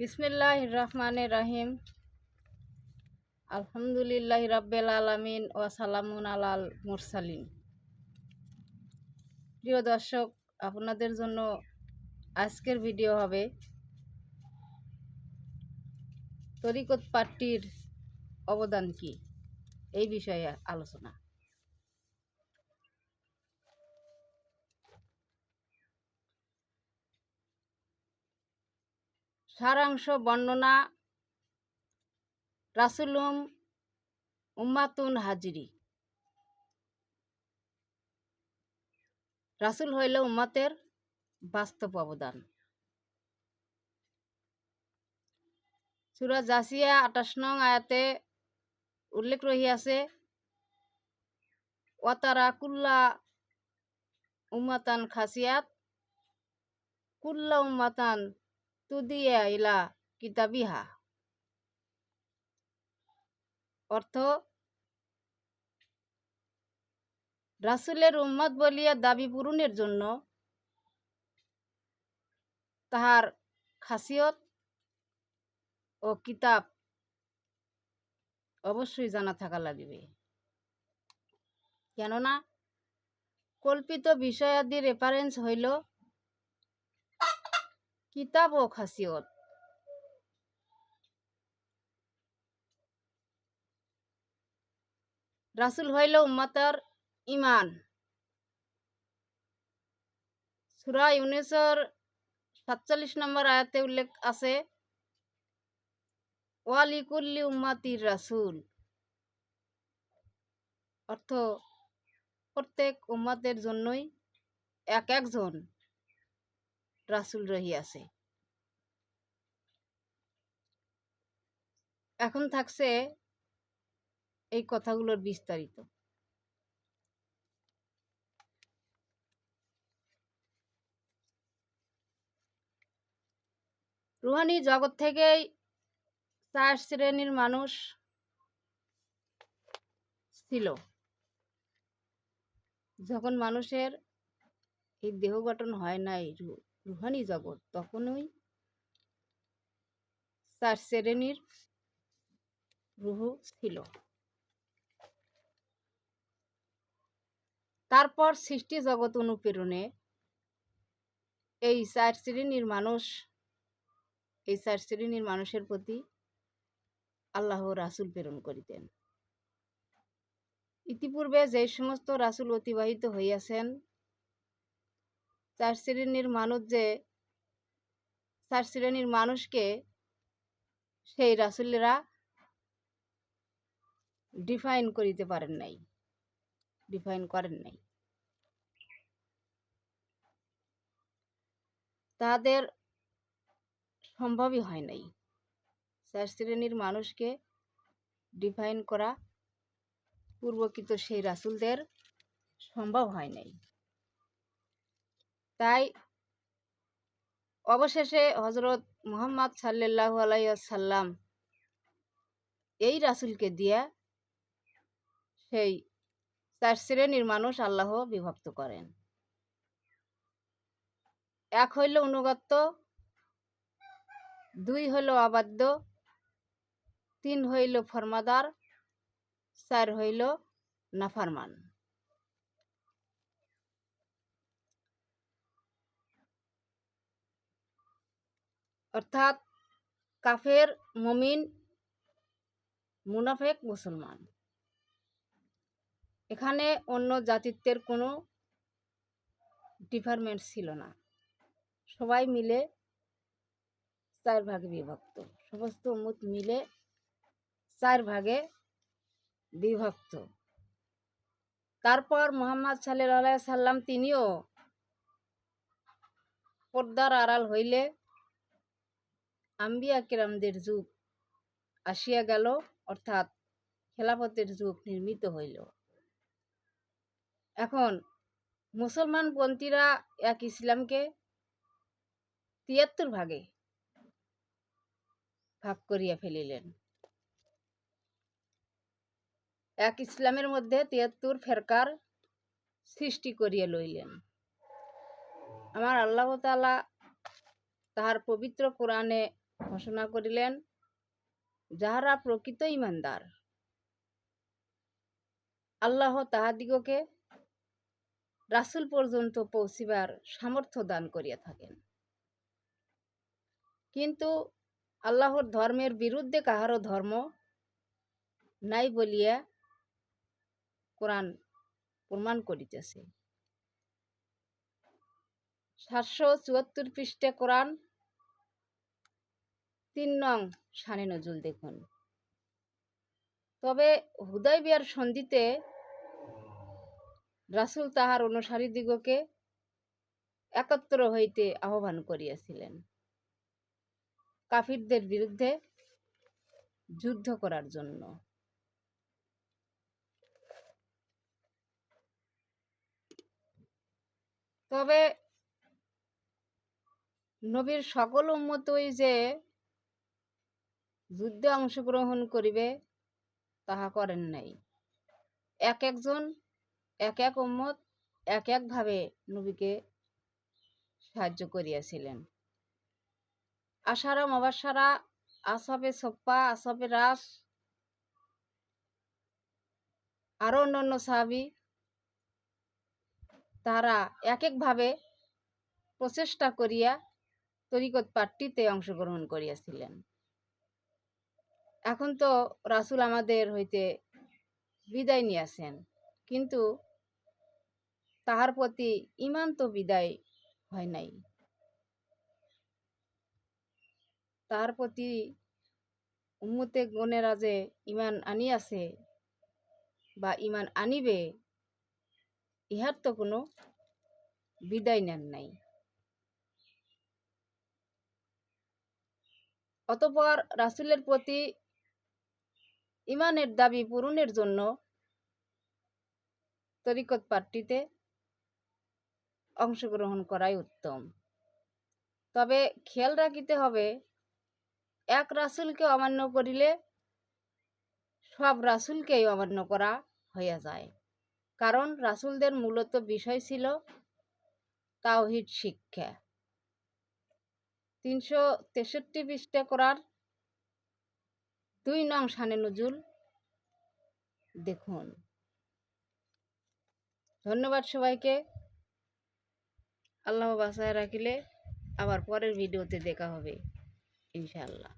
বিসমিল্লাহ রহমান রাহিম। আলহামদুলিল্লাহ রাব্বেল আলামিন ও সালামুন আলাল মুরসালিন। প্রিয় দর্শক, আপনাদের জন্য আজকের ভিডিও হবে তরিকত পার্টির অবদান কি? এই বিষয়ে আলোচনা। সারাংশ, বর্ণনা, রাসুলুম উম্মাতুন হাজিরি। রাসুল হইল উম্মাতের বাস্তব অবদান। সুরা জাসিয়া আঠাশ নং আয়াতে উল্লেখ রহিয়াছে ওয়াতারা কুল্লা উম্মাতান খাসিয়াত, কুল্লা উম্মাতান তুদিয়া ইলা কিতাবিহা অর্থ রাসুলের উম্মত বলিয়া দাবি পূরণের জন্য তাহার খাসিয়ত ও কিতাব অবশ্যই জানা থাকা লাগিবে কেননা কল্পিত বিষয়াদির রেফারেন্স হইল কিতাব ও খাসিয়ত রাসুল হইল উম্মাতার ইমান সুরা ইউনিসর সাতচল্লিশ নম্বর আয়াতে উল্লেখ আছে ওয়ালিকুল্লি উম্মাতির রাসুল অর্থ প্রত্যেক উম্মাতের জন্যই এক একজন রাসুল রহিয়াছে এখন থাকছে এই কথাগুলোর বিস্তারিত। রুহানি জগৎ থেকেই চার শ্রেণির মানুষ ছিল। যখন মানুষের এই দেহ গঠন হয় নাই রুহানি জগৎ তখনই চার শ্রেণির রুহু ছিল। তারপর সৃষ্টি জগৎ অনুপ্রেরণে এই চার শ্রেণির মানুষ, এই চার শ্রেণির মানুষের প্রতি আল্লাহ রাসুল প্রেরণ করিতেন। ইতিপূর্বে যে সমস্ত রাসুল অতিবাহিত হইয়াছেন চার শ্রেণির মানুষ যে, চার শ্রেণির মানুষকে সেই রাসুলেরা ডিফাইন করিতে পারেন নাই। ডিফাইন করেন নাই। তাদের সম্ভবই হয় নাই। চার শ্রেণির মানুষকে ডিফাইন করা পূর্বকৃত সেই রাসুলদের সম্ভব হয় নাই। তাই অবশেষে হজরত মুহাম্মদ সাল্লাহ আলাইসাল্লাম এই রাসুলকে দিয়া সেই চার শ্রেণির মানুষ আল্লাহ বিভক্ত করেন। এক হইল অনুগত্য, দুই হইল অবাধ্য, তিন হইল ফরমাদার, চার হইল নাফারমান। অর্থাৎ কাফের, মমিন, মুনাফেক, মুসলমান। এখানে অন্য জাতিত্বের কোনো ডিপার্টমেন্ট ছিল না। সবাই মিলে চার ভাগে বিভক্ত। সমস্ত উম্মত মিলে চার ভাগে বিভক্ত। তারপর মোহাম্মদ সাল্লাহ সাল্লাম তিনিও পর্দার আড়াল হইলে আম্বিয়া কেরামদের যুগ আসিয়া গেল, অর্থাৎ খেলাফতের যুগ নির্মিত হইল। এখন মুসলমান পন্থীরা এক ইসলামকে তিয়াত্তর ভাগে ভাগ করিয়া ফেলিলেন। এক ইসলামের মধ্যে তিয়াত্তর ফেরকার সৃষ্টি করিয়া লইলেন। আমার আল্লাহ তাহার পবিত্র কোরআনে ঘোষণা করিলেন, যাহারা প্রকৃত ইমানদার, আল্লাহ তাহাদিগকে রাসূল পর্যন্ত পৌঁছিবার সামর্থ্য দান করিয়া থাকেন। কিন্তু আল্লাহর ধর্মের বিরুদ্ধে কাহারও ধর্ম নাই বলিয়া কোরআন প্রমাণ করিতেছে। সাতশো চুয়াত্তর পৃষ্ঠে কোরআন তিন নং সানে নজুল দেখুন। তবে হুদয় বিয়ার সন্ধিতে রাসূল তাহার অনুসারী দিগকে একত্র হইতে আহ্বান করিয়াছিলেন। কাফিরদের বিরুদ্ধে যুদ্ধ করার জন্য। তবে নবীর সকল উম্মতই যে যুদ্ধে অংশগ্রহণ করিবে, তাহা করেন নাই। এক একজন, এক এক উম্মত, এক একভাবে নবীকে সাহায্য করিয়াছিলেন। আশারা মবাসারা আসবে সপ্পা, আসবে রাস আরও অন্যান্য সাহাবি তারা এক একভাবে প্রচেষ্টা করিয়া তরিকত পাঠটিতে অংশগ্রহণ করিয়াছিলেন। এখন তো রাসুল আমাদের হইতে বিদায় নিয়েছেন কিন্তু তাহার প্রতি ইমান তো বিদায় হয় নাই। তাহার প্রতি উম্মতে গণেরা যে ইমান আনিয়াছে বা ইমান আনিবে, ইহার তো কোনো বিদায় নেন নাই। অতপর রাসুলের প্রতি ইমানের দাবি পূরণের জন্য তরিকত পার্টিতে অংশগ্রহণ করাই উত্তম। তবে খেয়াল রাখিতে হবে, এক রাসূলকে অমান্য করিলে সব রাসুলকেই অমান্য করা হইয়া যায়। কারণ রাসুলদের মূলত বিষয় ছিল তাওহিদ শিক্ষা। তিনশো তেষট্টি পৃষ্ঠা করার দুই নং সানে নজুল দেখুন। ধন্যবাদ সবাইকে। আল্লাহ বাসায় রাখিলে আবার পরের ভিডিওতে দেখা হবে, ইনশাআল্লাহ।